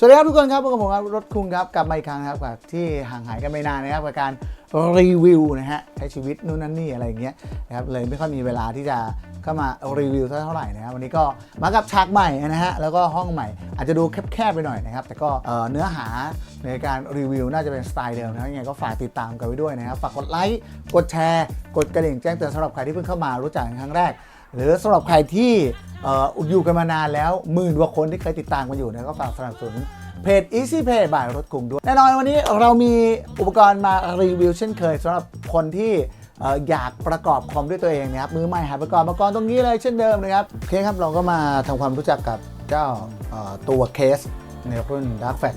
สวัสดีครับทุกคนครับพบกับผมครับรถคุงครับกลับมาอีกครั้งครับกับที่ห่างหายกันไม่นานนะครับกับการรีวิวนะฮะใช้ชีวิตนู่นนั่นนี่อะไรอย่างเงี้ยนะครับเลยไม่ค่อยมีเวลาที่จะเข้ามารีวิวเท่าไหร่นะครับวันนี้ก็มากับฉากใหม่นะฮะแล้วก็ห้องใหม่ อาจจะดูแคบๆไปหน่อยนะครับแต่ก็เนื้อหาในการรีวิวน่าจะเป็นสไตล์เดิมนะยังไงก็ฝากติดตามกันไว้ด้วยนะครับฝากกดไลค์กดแชร์ กดกระดิ่งแจ้งเตือนสำหรับใครที่เพิ่งเข้ามารู้จักครั้งแรก หรือสำหรับใครที่ออยู่กันมานานแล้วหมื่นกว่าคนที่เคยติดตามกันอยู่เนะก็ฝากสนับสนุนเพจ Easy Pay บ่ายรถกรุงด้วย แน่นอนวันนี้เรามีอุปกรณ์มารีวิวเช่นเคยสำหรับคนที่ออยากประกอบคอมด้วยตัวเองนะครับ มือใหม่หาประกอบอุปกรณ์ตรงนี้เลยเช่นเดิมนะครับโอเคครับเราก็มาทำความรู้จักกับเจ้าตัวเคสในรุ่น Dark Fat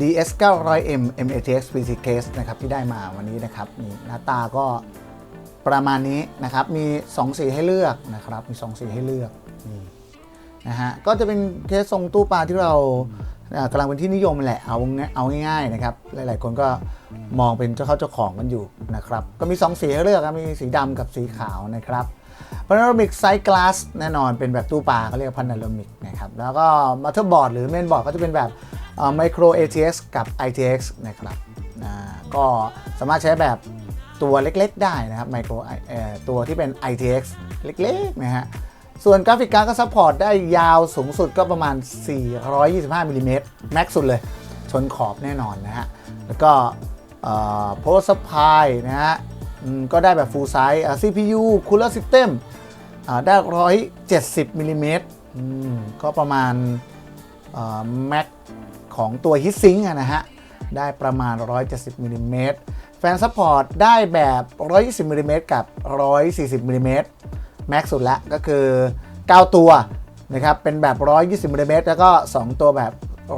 DS 900M MATX PC Case นะครับที่ได้มาวันนี้นะครับนี่หน้าตาก็ ประมาณนี้นะครับ มี 2 สีให้เลือกนะครับ มี 2 สีให้เลือกนี่นะฮะ ก็จะเป็นเคสทรงตู้ปลาที่เรากำลังเป็นที่นิยมแหละ เอาง่ายเอาง่ายๆนะครับ หลายๆคนก็มองเป็นเจ้าเข้าเจ้าของกันอยู่นะครับ ก็มี 2 สีให้เลือกครับ มีสีดำกับสีขาวนะครับพานาโรมิกไซส์กลาสแน่นอนเป็นแบบตู้ปลาเขาเรียกพานาโรมิกนะครับ แล้วก็มัตเตอร์บอร์ดหรือเมนบอร์ดก็จะเป็นแบบไมโคร ATX กับ ITX นะครับอ่าก็สามารถใช้แบบ ตัวเล็กๆ ได้นะครับไมโครตัวที่เป็น ITX เล็กๆนะฮะส่วนกราฟิกการ์ดก็ซัพพอร์ตได้ยาวสูงสุดก็ประมาณ 425มิลลิเมตรแม็กสุดเลย ชนขอบแน่นอนนะฮะ แล้วก็โพสต์พายนะฮะก็ได้แบบ full size CPU cooler system ได้ 170มิลลิเมตรก็ประมาณแม็กของตัวฮิตซิงค์นะฮะ ได้ประมาณ 170มิลลิเมตรแฟนซัพพอร์ตได้แบบ 120มิลลิเมตรกับ 140มิลลิเมตรแม็กสุดละก็คือ 9 ตัวนะครับเป็นแบบ 120มิลลิเมตรแล้วก็ 2 ตัวแบบ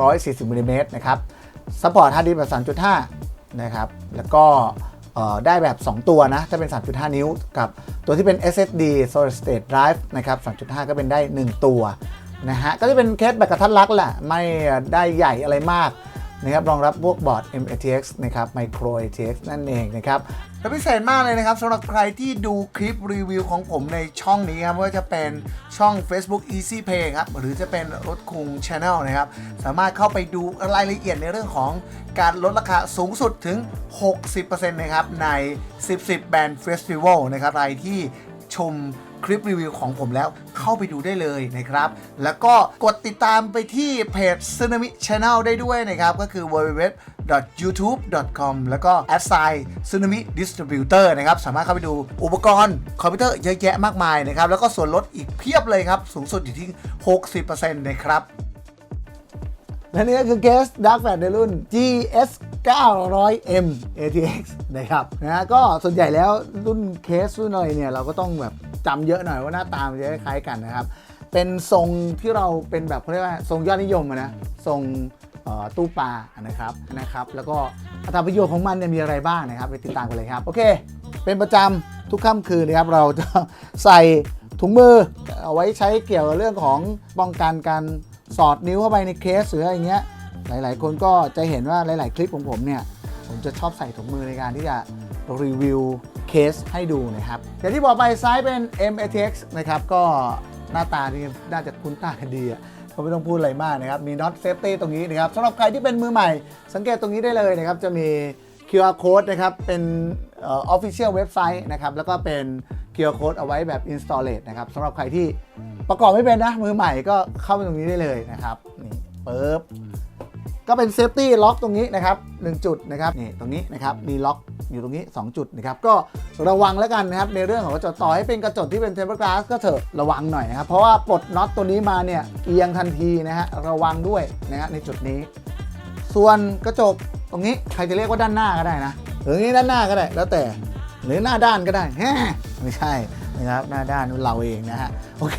140มิลลิเมตรนะครับซัพพอร์ตฮาร์ดดิสก์แบบ3.5นะครับแล้วก็ได้แบบ 2 ตัวนะ ถ้าเป็น 3.5 นิ้ว กับตัวที่เป็น SSD Solid State Drive นะครับ 3.5 ก็เป็นได้ 1 ตัวนะฮะ ก็จะเป็นเคสแบบกระทัดรัดแหละ ไม่ได้ใหญ่อะไรมาก นะครับรองรับพวกบอร์ด MATX นะครับ Micro ATX นั่นเองนะครับและพิเศษมากเลยนะครับสำหรับใครที่ดูคลิปรีวิวของผมในช่องนี้ครับว่าจะเป็นช่อง Facebook Easy Pay ครับหรือจะเป็นรถคุง Channel นะครับ สามารถเข้าไปดูรายละเอียดในเรื่องของการลดราคาสูงสุดถึง 60%นะครับใน 10 10 Band Festival นะครับใครที่ชม คลิปรีวิวของผมแล้วเข้าไปดูได้เลยนะครับ แล้วก็กดติดตามไปที่เพจ Tsunami Channel ได้ด้วยนะครับ ก็คือ www.youtube.com แล้วก็ a s s i Tsunami Distributor นะครับ สามารถเข้าไปดูอุปกรณ์คอมพิวเตอร์เยอะแยะมากมายนะครับ แล้วก็ส่วนลดอีกเพียบเลยครับ สูงสุดอยู่ที่ 60%นะครับและนี่ก็คือเคส Dark Fat ในรุ่น GS 900M ATX นะครับนะก็ส่วนใหญ่แล้วรุ่นเคสรุ่นอะไรเนี่ย เราก็ต้องแบบ จำเยอะหน่อยว่าหน้าตามันจะคล้ายกันนะครับ เป็นทรงที่เราเป็นแบบเขาเรียกว่าทรงยอดนิยมอะนะทรงตู้ปลานะครับนะครับ แล้วก็อัตราประโยชน์ของมันเนี่ยมีอะไรบ้างนะครับ ไปติดตามกันเลยครับ โอเค เป็นประจำทุกค่ำคืนนะครับ เราจะใส่ถุงมือเอาไว้ใช้เกี่ยวกับเรื่องของป้องกันการสอดนิ้วเข้าไปในเคสหรืออะไรเงี้ย หลาย ๆ คนก็จะเห็นว่าหลาย ๆ คลิปของผมเนี่ย ผมจะชอบใส่ถุงมือในการที่จะรีวิว เคสให้ดูนะครับอย่างที่บอกไปซ้ายเป็น MATX นะครับก็หน้าตานี่น่าจะคุ้นตากันดีอะไม่ต้องพูดอะไรมากนะครับ มี not safety ตรงนี้นะครับสำหรับใครที่เป็นมือใหม่ สังเกตตรงนี้ได้เลยนะครับ จะมี QR code นะครับ เป็นออ official เว็บไซต์นะครับ แล้วก็เป็น QR code เอาไว้แบบ installate นะครับสำหรับใครที่ประกอบไม่เป็นนะ มือใหม่ก็เข้าไปตรงนี้ได้เลยนะครับ นี่ปึ๊บ ก็เป็นเซฟตี้ล็อกตรงนี้นะครับ1จุดนะครับนี่ตรงนี้นะครับมีล็อกอยู่ตรงนี้ 2 จุดนะครับก็ระวังแล้วกันนะครับในเรื่องของกระจกต่อให้เป็นกระจกที่เป็นเทมเปอร์กลาสก็เถอะระวังหน่อยนะครับเพราะว่าปลดน็อตตัวนี้มาเนี่ยเอียงทันทีนะฮะระวังด้วยนะฮะในจุดนี้ ส่วนกระจกตรงนี้ใครจะเรียกว่าด้านหน้าก็ได้นะหรือนี่ด้านหน้าก็ได้แล้วแต่หรือหน้าด้านก็ได้แฮะไม่ใช่นะครับหน้าด้านเราเองนะฮะโอเค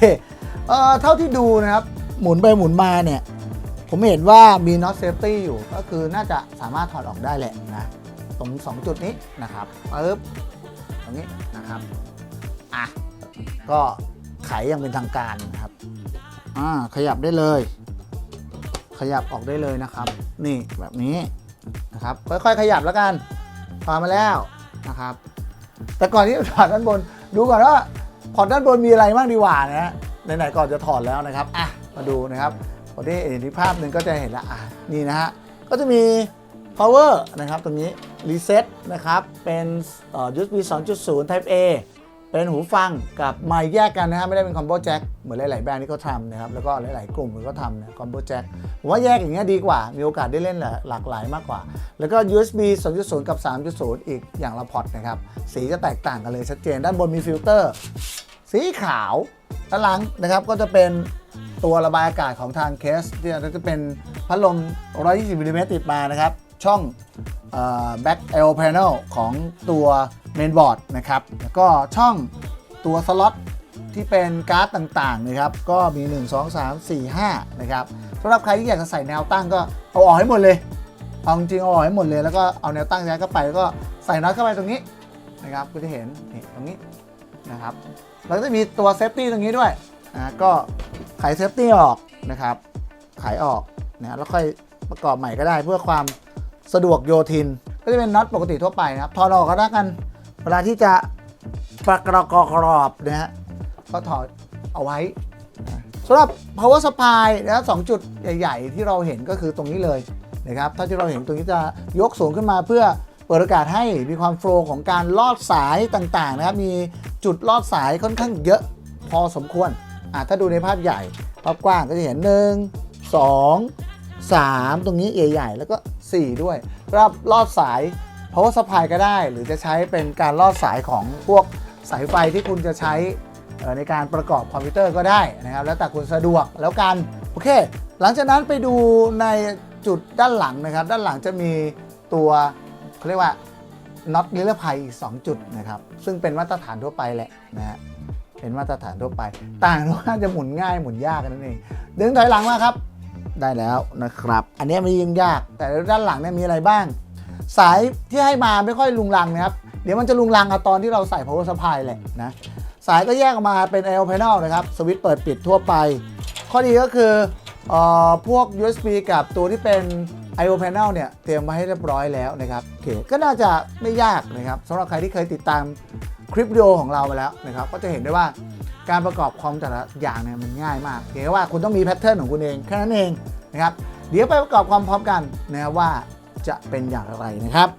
เอ่อเท่าที่ดูนะครับหมุนไปหมุนมาเนี่ย ผมเห็นว่ามี not safety อยู่ ก็คือน่าจะสามารถถอดออกได้แหละนะ ตรง 2 จุดนี้นะครับปึ๊บตรงนี้นะครับอะก็ไขอยังเป็นทางการนะครับอ่าขยับได้เลย ขยับออกได้เลยนะครับ นี่แบบนี้นะครับค่อยๆขยับแล้วกันพอดมาแล้วนะครับ แต่ก่อนที่จะถอดด้านบน ดูก่อนว่าพอร์ตด้านบนมีอะไรบ้างดีกว่านะฮะไหนๆก่อนจะถอดแล้วนะครับอะมาดูนะครับ ผมได้เห็นที่ภาพหนึ่งก็จะเห็นละอะนี่นะฮะ ก็จะมี power นะครับ ตรงนี้ reset นะครับ เป็นเอ่อ USB 2.0 type A เป็นหูฟังกับไมค์แยกกันนะฮะ ไม่ได้เป็นคอมโบแจ็คเหมือนหลาย ๆ แบรนด์ที่เขาทำนะครับ แล้วก็หลาย ๆ กลุ่มก็ทำนะคอมโบแจ็คผมว่าแยกอย่างเงี้ยดีกว่า มีโอกาสได้เล่นหลากหลายมากกว่า แล้วก็ USB 2.0 กับ 3.0 อีกอย่างละพอตนะครับ สีจะแตกต่างกันเลยชัดเจน ด้านบนมีฟิลเตอร์ สีขาวด้านหลังนะครับก็จะเป็น ตัวระบายอากาศของทางเคสที่จะเป็นพัดลม 120มิลลิเมตรติดมานะครับ ช่องอ back L panel ของตัวเมนบอร์ดนะครับ แล้วก็ช่องตัวสล็อตที่เป็นการ์ดต่างๆนะครับก็มี 1 2 3 4 5นะครับสำหรับใครที่อยากจะใส่แนวตั้งก็เอาออกให้หมดเลยเอาจริงเอาออกให้หมดเลยแล้วก็เอาแนวตั้งย้ายเข้าไปแล้วก็ใส่น็อตเข้าไปตรงนี้นะครับก็จะเห็นตรงนี้นะครับแล้วก็จะมีตัวเซฟตี้ตรงนี้ด้วยนะก็ ไขเซฟตี้ออกนะครับไขออกนะแล้วค่อยประกอบใหม่ก็ได้เพื่อความสะดวกโยทิน ก็จะเป็นน็อตปกติทั่วไปนะครับถอดออกก็ได้กัน เวลาที่จะประกอบกรอบนะฮะก็ถอดเอาไว้สำหรับ power supply นะสองจุดใหญ่ ๆ ที่เราเห็นก็คือตรงนี้เลยนะครับถ้าที่เราเห็นตรงนี้จะยกสูงขึ้นมาเพื่อเปิดโอกาสให้มีความโฟล์ของการลอดสายต่างๆนะครับมีจุดลอดสายค่อนข้างเยอะพอสมควร ถ้าดูในภาพใหญ่ภาพกว้างก็จะเห็น 1 2 3 ตรงนี้ใหญ่ๆแล้วก็ 4 ด้วยรับลอดสาย power supply ก็ได้ หรือจะใช้เป็นการลอดสายของพวกสายไฟที่คุณจะใช้ในการประกอบคอมพิวเตอร์ก็ได้นะครับ แล้วแต่คุณสะดวกแล้วกัน โอเค หลังจากนั้นไปดูในจุดด้านหลังนะครับ ด้านหลังจะมีตัวเขาเรียกว่าน็อตนิรภัยอีก 2 จุดนะครับ ซึ่งเป็นมาตรฐานทั่วไปแหละนะฮะ เป็นมาตรฐานทั่วไป ต่างว่าจะหมุนง่ายหมุนยากกันนั่นเองดึงถอยหลังมาครับ ได้แล้วนะครับ อันนี้ไม่ยิ่งยาก แต่ด้านหลังเนี่ยมีอะไรบ้าง สายที่ให้มาไม่ค่อยลุงลังนะครับ เดี๋ยวมันจะลุงลังเอาตอนที่เราใส่ power supply แหละนะ สายก็แยกออกมาเป็น L panel นะครับ สวิตช์เปิดปิดทั่วไป ข้อดีก็คือเออพวก USB กับตัวที่เป็น I/O panel เนี่ยเตรียมไว้ให้เรียบร้อยแล้วนะครับโอเคก็น่าจะไม่ยากนะครับสำหรับใครที่เคยติดตาม คลิปวิดีโอของเราไปแล้วนะครับก็จะเห็นได้ว่าการประกอบคอมแต่ละอย่างเนี่ยมันง่ายมากเพียงว่าคุณต้องมีแพทเทิร์นของคุณเองแค่นั้นเองนะครับเดี๋ยวไปประกอบความพร้อมกันนะครับว่าจะเป็นอย่างไรนะครับ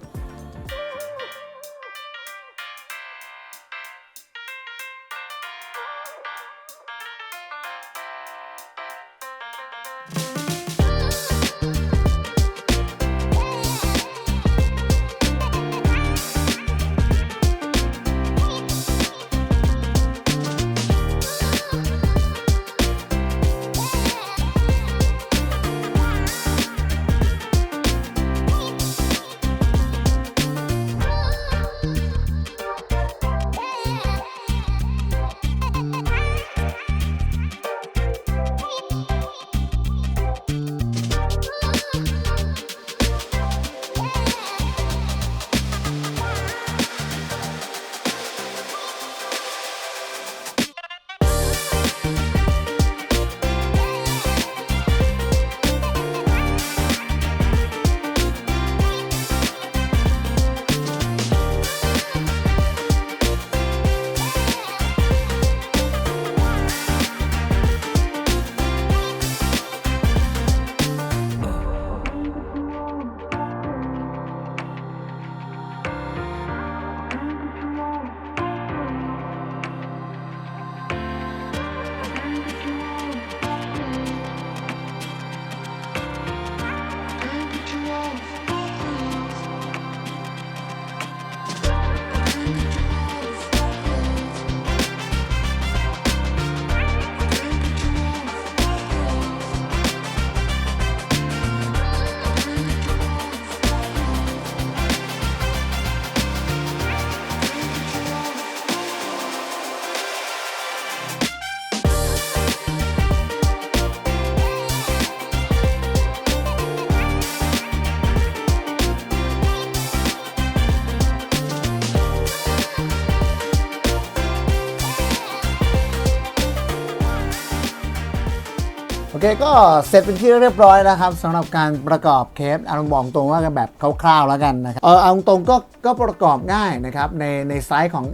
เคก็เสร็จเป็นที่เรียบร้อยแล้วครับสำหรับการประกอบเคปเอาบอกตรงว่ากันแบบคร่าวๆแล้วกันนะครับเออเอาตรงก็ก็ประกอบง่ายนะครับในในไซส์ของ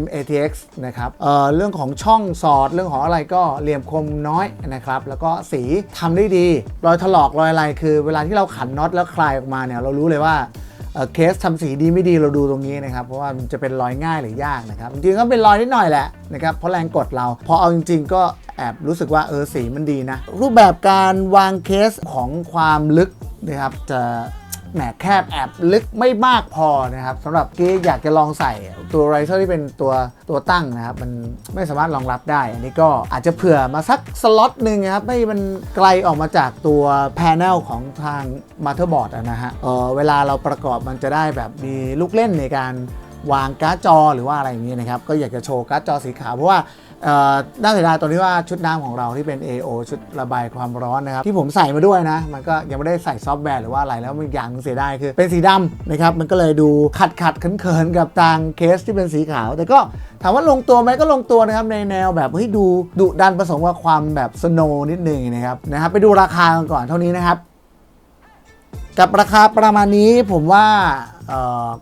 MATX นะครับเอ่อเรื่องของช่องสอด เรื่องของอะไรก็เหลี่ยมคมน้อยนะครับ แล้วก็สีทำได้ดี รอยถลอกรอยอะไรคือ เวลาที่เราขันน็อตแล้วคลายออกมาเนี่ยเรารู้เลยว่า เคสทำสีดีไม่ดีเราดูตรงนี้นะครับ เพราะว่ามันจะเป็นรอยง่ายหรือยากนะครับ จริงๆก็เป็นรอยนิดหน่อยแหละนะครับเพราะแรงกดเรา พอเอาจริง ๆ ก็แอบรู้สึกว่าเออสีมันดีนะ รูปแบบการวางเคสของความลึกนะครับจะ แหมแคบแอบลึกไม่มากพอนะครับสำหรับกี้อยากจะลองใส่ตัวไรเซอร์ที่เป็นตัวตัวตั้งนะครับ มันไม่สามารถรองรับได้ อันนี้ก็อาจจะเผื่อมาสักสล็อตหนึ่งนะครับไม่มันไกลออกมาจากตัวแพนเนลของทางมาเ t อร์บอร์ดนะฮะเออเวลาเราประกอบมันจะได้แบบมีลูกเล่นในการวางการ์ดจอหรือว่าอะไรอย่างนี้นะครับ ก็อยากจะโชว์การ์ดจอสีขาวเพราะว่า น่าเสียดายตรงที่ว่าชุดน้ำของเราที่เป็น AO ชุดระบายความร้อนนะครับที่ผมใส่มาด้วยนะ มันก็ยังไม่ได้ใส่ซอฟต์แวร์หรือว่าอะไรแล้วมันอย่างเสียดายคือ เป็นสีดำนะครับมันก็เลยดูขัดขัดเขินเขินๆกับทางเคสที่เป็นสีขาว แต่ก็ถามว่าลงตัวไหมก็ลงตัวนะครับในแนวแบบเฮ้ยดูดุดันผสมกับความแบบสโนว์นิดนึงนะครับนะครับไปดูราคากันก่อนเท่านี้นะครับ กับราคาประมาณนี้ผมว่า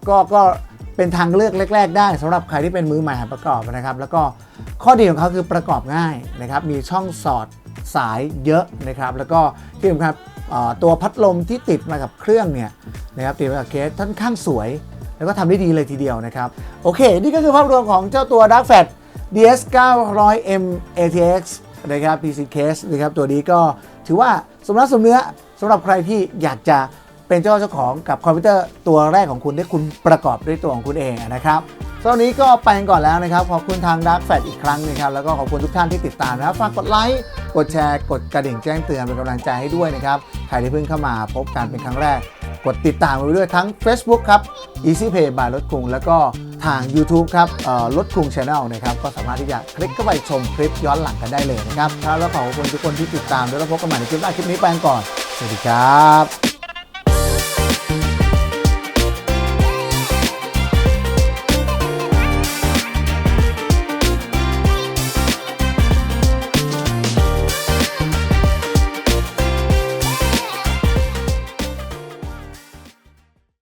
ก็ก็ เป็นทางเลือกแรก ๆ ได้สำหรับใครที่เป็นมือใหม่หัดประกอบนะครับ แล้วก็ข้อดีของเขาคือประกอบง่ายนะครับมีช่องสอดสายเยอะนะครับแล้วก็ที่สำคัญตัวพัดลมที่ติดมากับเครื่องเนี่ยนะครับติดมากับเคสค่อนข้างสวย แล้วก็ทำได้ดีเลยทีเดียวนะครับ โอเค นี่ก็คือภาพรวมของเจ้าตัว Dark Fat DS 900M ATX นะครับ PC case นะครับตัวนี้ก็ถือว่าสมน้ำสมเนื้อสำหรับใครที่อยากจะ เป็นเจ้าเจ้าของกับคอมพิวเตอร์ตัวแรกของคุณที่คุณประกอบด้วยตัวของคุณเองนะครับตอนนี้ก็ไปกันก่อนแล้วนะครับ ขอบคุณทาง Dark Fat อีกครั้งนะครับแล้วก็ขอบคุณทุกท่านที่ติดตามนะครับฝากกดไลค์กดแชร์กดกระดิ่งแจ้งเตือนเป็นกำลังใจให้ด้วยนะครับใครที่เพิ่งเข้ามาพบกันเป็นครั้งแรก กดติดตามไว้ด้วยทั้ง Facebook ครับ Easy Pay by รถกรุง แล้วก็ทาง YouTube ครับรถกรุง Channel นะครับก็สามารถที่จะคลิกเข้าไปชมคลิปย้อนหลังกันได้เลยนะครับครับแล้วขอบคุณทุกคนที่ติดตามด้วยแล้วพบกันใหม่ในคลิปหน้าคลิปนี้ไปก่อนสวัสดีครับ